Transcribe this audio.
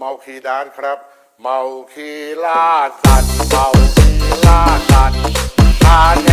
เมาคีดานครับ เมาคีล่าสัตว์เมาคีล่าสัตว์ข้กาน